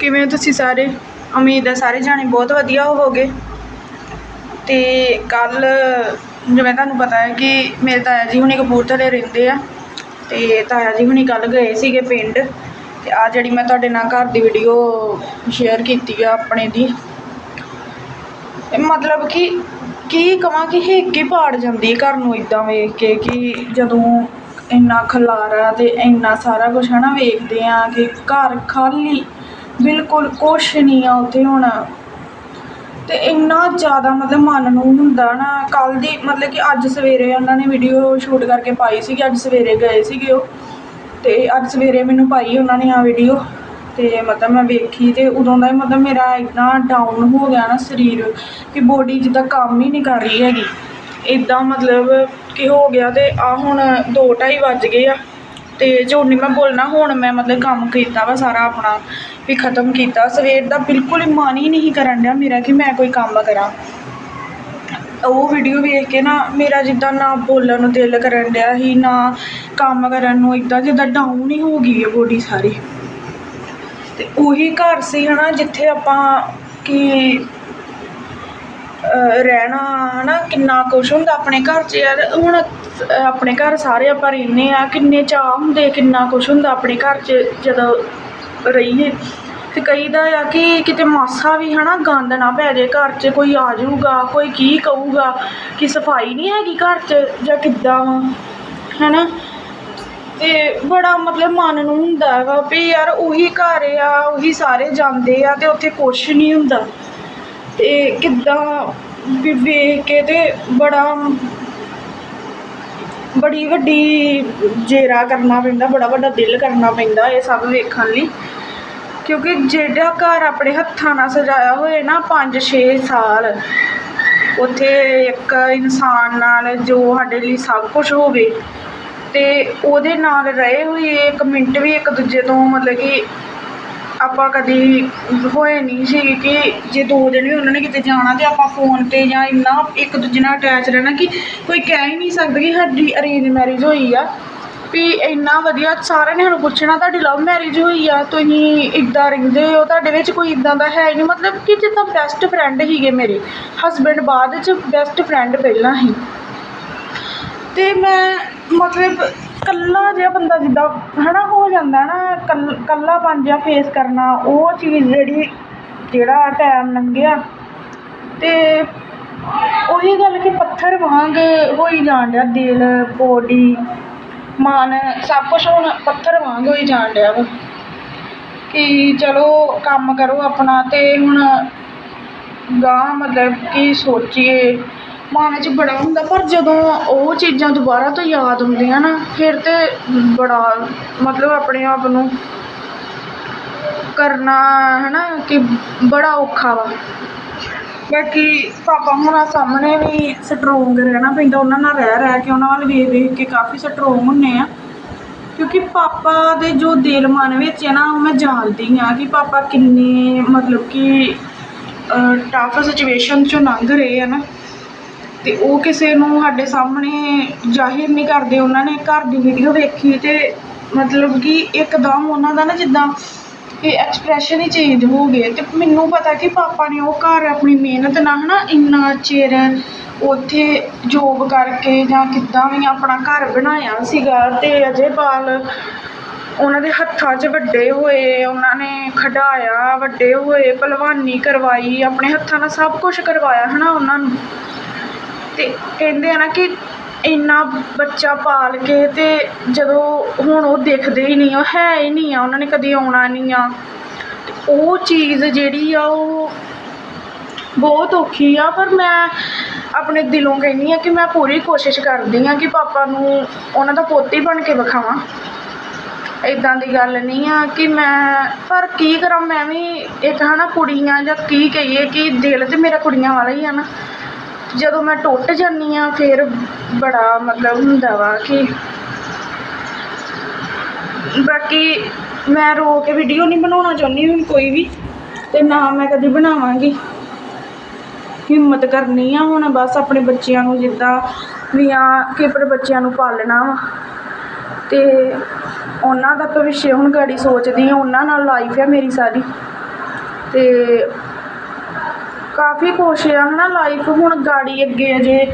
ਕਿਵੇਂ ਹੋ ਤੁਸੀਂ ਸਾਰੇ? ਉਮੀਦ ਹੈ ਸਾਰੇ ਜਾਣੇ ਬਹੁਤ ਵਧੀਆ ਹੋਵੋਗੇ। ਤੇ ਕੱਲ ਜਿਵੇਂ ਤੁਹਾਨੂੰ ਪਤਾ ਹੈ ਕਿ ਮੇਰੇ ਤਾਇਆ ਜੀ ਹੁਣੀ ਕਪੂਰਥਲੇ ਰਹਿੰਦੇ ਆ। ਤੇ ਤਾਇਆ ਜੀ ਹੁਣੀ ਕੱਲ ਗਏ ਸੀਗੇ ਪਿੰਡ। ਤੇ ਆ ਜਿਹੜੀ ਮੈਂ ਤੁਹਾਡੇ ਨਾਲ ਘਰ ਦੀ ਵੀਡੀਓ ਸ਼ੇਅਰ ਕੀਤੀ ਆ ਆਪਣੇ ਦੀ। ਮਤਲਬ ਕਿ ਕੀ ਕਵਾਂ ਕਿ ਹਿੱਕ ਹੀ ਪਾੜ ਜਾਂਦੀ ਹੈ ਘਰ ਨੂੰ ਇਦਾਂ ਵੇਖ ਕੇ ਕਿ ਜਦੋਂ ਇੰਨਾ ਖਲਾਰਾ ਤੇ ਇੰਨਾ ਸਾਰਾ ਕੁਝ ਹਨਾ ਵੇਖਦੇ ਆ ਕਿ ਘਰ ਖਾਲੀ ਬਿਲਕੁਲ ਕੁਛ ਨਹੀਂ ਆ ਉੱਥੇ ਹੁਣ। ਤੇ ਇੰਨਾ ਜ਼ਿਆਦਾ ਮਤਲਬ ਮਨ ਨੂੰ ਹੁੰਦਾ ਨਾ, ਕੱਲ੍ਹ ਦੀ ਮਤਲਬ ਕਿ ਅੱਜ ਸਵੇਰੇ ਉਹਨਾਂ ਨੇ ਵੀਡੀਓ ਸ਼ੂਟ ਕਰਕੇ ਪਾਈ ਸੀਗੀ, ਅੱਜ ਸਵੇਰੇ ਗਏ ਸੀਗੇ ਉਹ। ਅਤੇ ਅੱਜ ਸਵੇਰੇ ਮੈਨੂੰ ਪਾਈ ਉਹਨਾਂ ਨੇ ਆ ਵੀਡੀਓ ਅਤੇ ਮਤਲਬ ਮੈਂ ਵੇਖੀ ਅਤੇ ਉਦੋਂ ਦਾ ਹੀ ਮਤਲਬ ਮੇਰਾ ਇੰਨਾ ਡਾਊਨ ਹੋ ਗਿਆ ਨਾ ਸਰੀਰ ਕਿ ਬੋਡੀ ਜਿੱਦਾਂ ਕੰਮ ਹੀ ਨਹੀਂ ਕਰ ਰਹੀ ਹੈਗੀ। ਇਦਾਂ ਮਤਲਬ ਕਿ ਹੋ ਗਿਆ ਅਤੇ ਆ ਹੁਣ ਦੋ ਢਾਈ ਵੱਜ ਗਏ ਆ। ਅਤੇ ਝੂਠ ਨਹੀਂ ਮੈਂ ਬੋਲਣਾ, ਹੁਣ ਮੈਂ ਮਤਲਬ ਕੰਮ ਕੀਤਾ ਵਾ ਸਾਰਾ ਆਪਣਾ। ਵੀ ਖਤਮ ਕੀਤਾ। ਸਵੇਰ ਦਾ ਬਿਲਕੁਲ ਹੀ ਮਨ ਹੀ ਨਹੀਂ ਕਰਨ ਡਿਆ ਮੇਰਾ ਕਿ ਮੈਂ ਕੋਈ ਕੰਮ ਕਰਾਂ। ਉਹ ਵੀਡੀਓ ਵੇਖ ਕੇ ਨਾ ਮੇਰਾ ਜਿੱਦਾਂ ਨਾ ਬੋਲਣ ਨੂੰ ਦਿਲ ਕਰਨ ਡਿਆ ਸੀ, ਨਾ ਕੰਮ ਕਰਨ ਨੂੰ ਇਦਾਂ ਜਿੱਦਾਂ ਡਾਊਨ ਹੀ ਹੋ ਗਈ ਹੈ ਬੋਡੀ ਸਾਰੀ। ਤੇ ਉਹੀ ਘਰ ਸੀ ਹਨਾ, ਜਿੱਥੇ ਆਪਾਂ ਕਿ, ਅਹ, ਰਹਿਣਾ ਹਨਾ, ਕਿੰਨਾ ਕੁਛ ਹੁੰਦਾ ਆਪਣੇ ਘਰ 'ਚ ਯਾਰ। ਹੁਣ ਆਪਣੇ ਘਰ ਸਾਰੇ ਆਪਾਂ ਰਹਿੰਦੇ ਆ, ਕਿੰਨੇ ਚਾਅ ਹੁੰਦੇ, ਕਿੰਨਾ ਕੁਛ ਹੁੰਦਾ ਆਪਣੇ ਘਰ 'ਚ ਜਦੋਂ ਰਹੀਏ ਤੇ ਦਾ ਆ ਕਿ ਕਿਤੇ ਮਾਸਾ ਵੀ ਹੈ ਨਾ ਗੰਦ ਨਾ ਪੈ ਜਾਏ, ਘਰ 'ਚ ਕੋਈ ਆ ਜਾਊਗਾ, ਕੋਈ ਕੀ ਕਹੂਗਾ, ਕਿ ਸਫ਼ਾਈ ਨਹੀਂ ਹੈਗੀ ਘਰ 'ਚ ਜਾਂ ਕਿੱਦਾਂ ਵਾ, ਹਨਾ? ਤੇ ਬੜਾ ਮਤਲਬ ਮਨ ਨੂੰ ਹੁੰਦਾ ਹੈਗਾ ਵੀ ਯਾਰ ਉਹੀ ਘਰ ਆ, ਉਹੀ ਸਾਰੇ ਜਾਂਦੇ ਆ ਤੇ ਉੱਥੇ ਕੁਛ ਨਹੀਂ ਹੁੰਦਾ। ਤੇ ਕਿੱਦਾਂ ਵੀ ਵੇਖ ਕੇ ਤੇ ਬੜਾ, ਬੜੀ ਵੱਡੀ ਜੇਰਾ ਕਰਨਾ ਪੈਂਦਾ, ਬੜਾ ਵੱਡਾ ਦਿਲ ਕਰਨਾ ਪੈਂਦਾ ਇਹ ਸਭ ਵੇਖਣ ਲਈ। ਕਿਉਂਕਿ ਜਿਹੜਾ ਘਰ ਆਪਣੇ ਹੱਥਾਂ ਨਾਲ ਸਜਾਇਆ ਹੋਏ ਨਾ 5-6 ਸਾਲ, ਉੱਥੇ ਇੱਕ ਇਨਸਾਨ ਨਾਲ ਜੋ ਸਾਡੇ ਲਈ ਸਭ ਕੁਝ ਹੋਵੇ, ਤੇ ਉਹਦੇ ਨਾਲ ਰਹੇ ਹੋਏ ਇੱਕ ਮਿੰਟ ਵੀ ਇੱਕ ਦੂਜੇ ਤੋਂ ਮਤਲਬ ਕਿ ਆਪਾਂ ਕਦੀ ਹੋਏ ਨਹੀਂ ਸੀ ਕਿ ਜੇ ਦੋ ਦਿਨ ਵੀ ਉਹਨਾਂ ਨੇ ਕਿਤੇ ਜਾਣਾ ਤੇ ਆਪਾਂ ਫੋਨ ਤੇ ਜਾਂ ਇੰਨਾ ਇੱਕ ਦੂਜੇ ਨਾਲ ਅਟੈਚ ਰਹਿਣਾ ਕਿ ਕੋਈ ਕਹਿ ਹੀ ਨਹੀਂ ਸਕਦਾ ਕਿ ਸਾਡੀ ਅਰੇਂਜ ਮੈਰਿਜ ਹੋਈ ਆ। ਵੀ ਇੰਨਾ ਵਧੀਆ ਸਾਰਿਆਂ ਨੇ ਸਾਨੂੰ ਪੁੱਛਣਾ, ਤੁਹਾਡੀ ਲਵ ਮੈਰਿਜ ਹੋਈ ਆ, ਤੁਸੀਂ ਇੱਦਾਂ ਰਹਿੰਦੇ ਹੋ, ਤੁਹਾਡੇ ਵਿੱਚ ਕੋਈ ਇੱਦਾਂ ਦਾ ਹੈ ਹੀ ਨਹੀਂ, ਮਤਲਬ ਕਿ ਜਿੱਦਾਂ ਬੈਸਟ ਫਰੈਂਡ ਸੀਗੇ ਮੇਰੇ ਹਸਬੈਂਡ ਬਾਅਦ ਵਿੱਚ ਬੈਸਟ ਫਰੈਂਡ ਪਹਿਲਾਂ ਹੀ ਤੇ ਮੈਂ ਮਤਲਬ ਕੱਲਾ ਜਿਹਾ ਬੰਦਾ ਜਿੱਦਾਂ, ਹਨਾ, ਹੋ ਜਾਂਦਾ ਨਾ ਕੱਲ ਕੱਲਾਪਨ ਜਿਹਾ ਫੇਸ ਕਰਨਾ, ਉਹ ਚੀਜ਼ ਜਿਹੜੀ, ਜਿਹੜਾ ਟਾਈਮ ਲੰਘਿਆ। ਤੇ ਉਹੀ ਗੱਲ ਕਿ ਪੱਥਰ ਵਾਂਗ ਹੋਈ ਜਾਣ ਡਿਆ ਦਿਲ ਬੋਡੀ ਮਨ, ਸਭ ਕੁਛ ਹੁਣ ਪੱਥਰ ਵਾਂਗ ਹੋਈ ਜਾਣ ਡਿਆ ਵਾ। ਕਿ ਚਲੋ ਕੰਮ ਕਰੋ ਆਪਣਾ ਤੇ ਹੁਣ ਗਾਂ ਮਤਲਬ ਕਿ ਸੋਚੀਏ, ਮਨ 'ਚ ਬੜਾ ਹੁੰਦਾ, ਪਰ ਜਦੋਂ ਉਹ ਚੀਜ਼ਾਂ ਦੁਬਾਰਾ ਤੋਂ ਯਾਦ ਹੁੰਦੀਆਂ ਨਾ, ਫਿਰ ਤਾਂ ਬੜਾ ਮਤਲਬ ਆਪਣੇ ਆਪ ਨੂੰ ਕਰਨਾ ਹੈ ਨਾ ਕਿ ਬੜਾ ਔਖਾ ਵਾ। ਬਾਕੀ ਪਾਪਾ ਹੁਣਾਂ ਸਾਹਮਣੇ ਵੀ ਸਟਰੋਂਗ ਰਹਿਣਾ ਪੈਂਦਾ, ਉਹਨਾਂ ਨਾਲ ਰਹਿ ਰਹਿ ਕੇ, ਉਹਨਾਂ ਵੱਲ ਵੇਖ ਵੇਖ ਕੇ ਕਾਫੀ ਸਟਰੋਂਗ ਹੁੰਨੇ ਆ। ਕਿਉਂਕਿ ਪਾਪਾ ਦੇ ਜੋ ਦਿਲ ਮਨ ਵਿੱਚ ਹੈ ਨਾ, ਉਹ ਮੈਂ ਜਾਣਦੀ ਹਾਂ ਕਿ ਪਾਪਾ ਕਿੰਨੇ ਮਤਲਬ ਕਿ ਟਫ ਸਿਚੁਏਸ਼ਨ ਚੋਂ ਲੰਘ ਰਹੇ ਆ ਨਾ। ਤੇ ਉਹ ਕਿਸੇ ਨੂੰ ਸਾਡੇ ਸਾਹਮਣੇ ਜ਼ਾਹਿਰ ਨਹੀਂ ਕਰਦੇ, ਉਹਨਾਂ ਨੇ ਘਰ ਦੀ ਵੀਡੀਓ ਵੇਖੀ ਤੇ ਮਤਲਬ ਕਿ ਇੱਕਦਮ ਉਹਨਾਂ ਦਾ ਨਾ ਜਿੱਦਾਂ ਕਿ ਐਕਸਪ੍ਰੈਸ਼ਨ ਹੀ ਚੇਂਜ ਹੋ ਗਏ ਅਤੇ ਮੈਨੂੰ ਪਤਾ ਕਿ ਪਾਪਾ ਨੇ ਉਹ ਘਰ ਆਪਣੀ ਮਿਹਨਤ ਨਾਲ ਹੈ ਨਾ ਇੰਨਾ ਚਿਰ ਉੱਥੇ ਜੋਬ ਕਰਕੇ ਜਾਂ ਕਿੱਦਾਂ ਵੀ ਆਪਣਾ ਘਰ ਬਣਾਇਆ ਸੀਗਾ ਤੇ ਅਜੇਪਾਲ ਉਹਨਾਂ ਦੇ ਹੱਥਾਂ 'ਚ ਵੱਡੇ ਹੋਏ, ਉਹਨਾਂ ਨੇ ਖਿਡਾਇਆ, ਵੱਡੇ ਹੋਏ ਭਲਵਾਨੀ ਕਰਵਾਈ, ਆਪਣੇ ਹੱਥਾਂ ਨਾਲ ਸਭ ਕੁਛ ਕਰਵਾਇਆ ਹੈ ਨਾ ਉਹਨਾਂ ਨੂੰ। ਅਤੇ ਕਹਿੰਦੇ ਆ ਨਾ ਕਿ ਇੰਨਾ ਬੱਚਾ ਪਾਲ ਕੇ ਅਤੇ ਜਦੋਂ ਹੁਣ ਉਹ ਦਿਖਦੇ ਹੀ ਨਹੀਂ ਉਹ ਹੈ ਹੀ ਨਹੀਂ ਆ, ਉਹਨਾਂ ਨੇ ਕਦੇ ਆਉਣਾ ਨਹੀਂ ਆ। ਤੇ ਉਹ ਚੀਜ਼ ਜਿਹੜੀ ਆ, ਉਹ ਬਹੁਤ ਔਖੀ ਆ, ਪਰ ਮੈਂ ਆਪਣੇ ਦਿਲੋਂ ਕਹਿੰਦੀ ਹਾਂ ਕਿ ਮੈਂ ਪੂਰੀ ਕੋਸ਼ਿਸ਼ ਕਰਦੀ ਹਾਂ ਕਿ ਪਾਪਾ ਨੂੰ ਉਹਨਾਂ ਦਾ ਪੋਤੀ ਬਣ ਕੇ ਵਿਖਾਵਾਂ। ਇੱਦਾਂ ਦੀ ਗੱਲ ਨਹੀਂ ਆ ਕਿ ਮੈਂ, ਪਰ ਕੀ ਕਰਾਂ, ਮੈਂ ਵੀ ਇੱਕ ਹੈ ਹਨਾ ਕੁੜੀਆਂ ਜਾਂ ਕੀ ਕਹੀਏ ਕਿ ਦਿਲ ਤਾਂ ਮੇਰਾ ਕੁੜੀਆਂ ਵਾਲਾ ਹੀ ਆ ਨਾ। ਜਦੋਂ ਮੈਂ ਟੁੱਟ ਜਾਂਦੀ ਆ ਫਿਰ ਬੜਾ ਮਤਲਬ ਹੁੰਦਾ ਵਾ ਕਿ ਬਾਕੀ ਮੈਂ ਰੋ ਕੇ ਵੀਡੀਓ ਨਹੀਂ ਬਣਾਉਣਾ ਚਾਹੁੰਦੀ ਹੁਣ ਕੋਈ ਵੀ, ਤੇ ਨਾ ਮੈਂ ਕਦੀ ਬਣਾਵਾਂਗੀ। ਹਿੰਮਤ ਕਰਨੀ ਆ ਹੁਣ ਬਸ ਆਪਣੇ ਬੱਚਿਆਂ ਨੂੰ ਜਿੱਦਾਂ ਵੀ ਆ ਕਿ ਆਪਣੇ ਬੱਚਿਆਂ ਨੂੰ ਪਾਲਣਾ ਵਾ। ਤੇ ਉਹਨਾਂ ਦਾ ਭਵਿੱਖ ਹੁਣ ਗਾੜੀ ਸੋਚਦੀ ਆ, ਉਹਨਾਂ ਨਾਲ ਲਾਈਫ ਆ ਮੇਰੀ ਸਾਰੀ। ਤੇ ਕਾਫੀ ਕੁਛ ਆ ਹੈ ਨਾ ਲਾਈਫ ਹੁਣ ਗਾੜੀ ਅੱਗੇ ਅਜੇ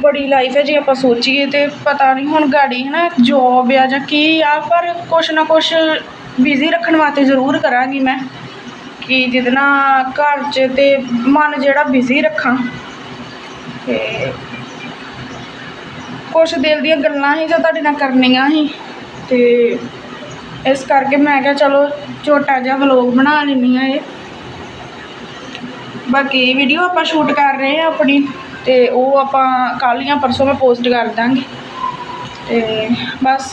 ਬੜੀ ਲਾਈਫ ਹੈ ਜੇ ਆਪਾਂ ਸੋਚੀਏ ਤੇ ਪਤਾ ਨਹੀਂ ਹੁਣ ਗਾੜੀ ਹੈ ਨਾ ਜੋਬ ਆ ਜਾਂ ਕੀ ਆ, ਪਰ ਕੁਛ ਨਾ ਕੁਛ ਬਿਜ਼ੀ ਰੱਖਣ ਵਾਸਤੇ ਜ਼ਰੂਰ ਕਰਾਂਗੀ ਮੈਂ ਕਿ ਜਿਹਦੇ ਨਾਲ ਘਰ 'ਚ ਤੇ ਮਨ ਜਿਹੜਾ ਬਿਜ਼ੀ ਰੱਖਾਂ। ਤੇ ਕੁਛ ਦਿਲ ਦੀਆਂ ਗੱਲਾਂ ਸੀ ਜੋ ਤੁਹਾਡੇ ਨਾਲ ਕਰਨੀਆਂ ਸੀ ਤੇ ਇਸ ਕਰਕੇ ਮੈਂ ਕਿਹਾ ਚਲੋ ਛੋਟਾ ਜਿਹਾ ਵਲੋਗ ਬਣਾ ਲੈਂਦੀ ਹਾਂ ਇਹ। ਬਾਕੀ ਵੀਡੀਓ ਆਪਾਂ ਸ਼ੂਟ ਕਰ ਰਹੇ ਆ ਆਪਣੀ ਤੇ ਉਹ ਆਪਾਂ ਕੱਲ੍ਹ ਜਾਂ ਪਰਸੋਂ ਮੈਂ ਪੋਸਟ ਕਰ ਦਾਂਗੀ। ਤੇ ਬਸ,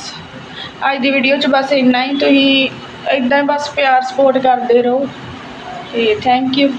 ਅੱਜ ਦੀ ਵੀਡੀਓ 'ਚ ਬਸ ਇੰਨਾ ਹੀ। ਤੁਸੀਂ ਇਦਾਂ ਹੀ ਬਸ ਪਿਆਰ ਸਪੋਰਟ ਕਰਦੇ ਰਹੋ। ਤੇ ਥੈਂਕ ਯੂ